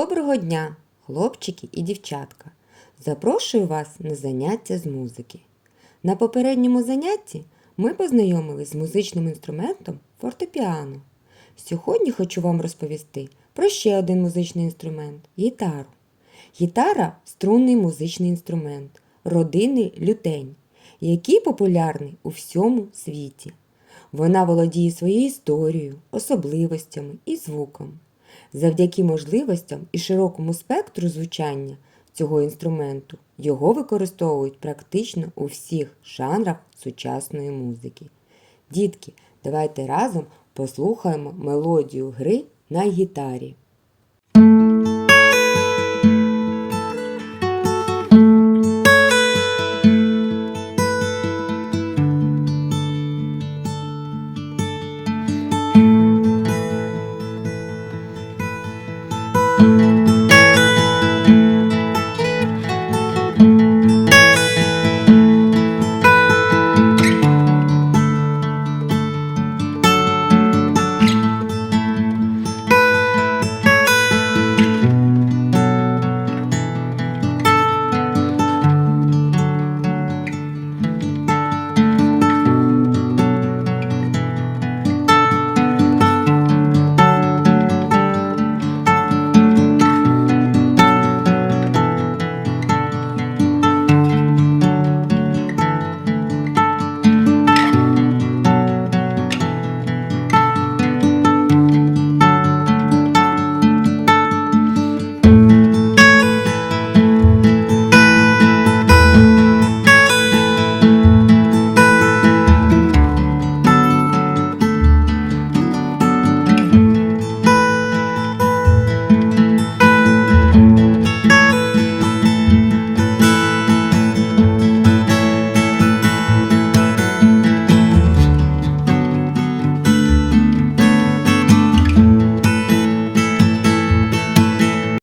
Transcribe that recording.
Доброго дня, хлопчики і дівчатка! Запрошую вас на заняття з музики. На попередньому занятті ми познайомились з музичним інструментом фортепіано. Сьогодні хочу вам розповісти про ще один музичний інструмент гітару. Гітара струнний музичний інструмент родини лютень, який популярний у всьому світі. Вона володіє своєю історією, особливостями і звуком. Завдяки можливостям і широкому спектру звучання цього інструменту його використовують практично у всіх жанрах сучасної музики. Дітки, давайте разом послухаємо мелодію гри на гітарі.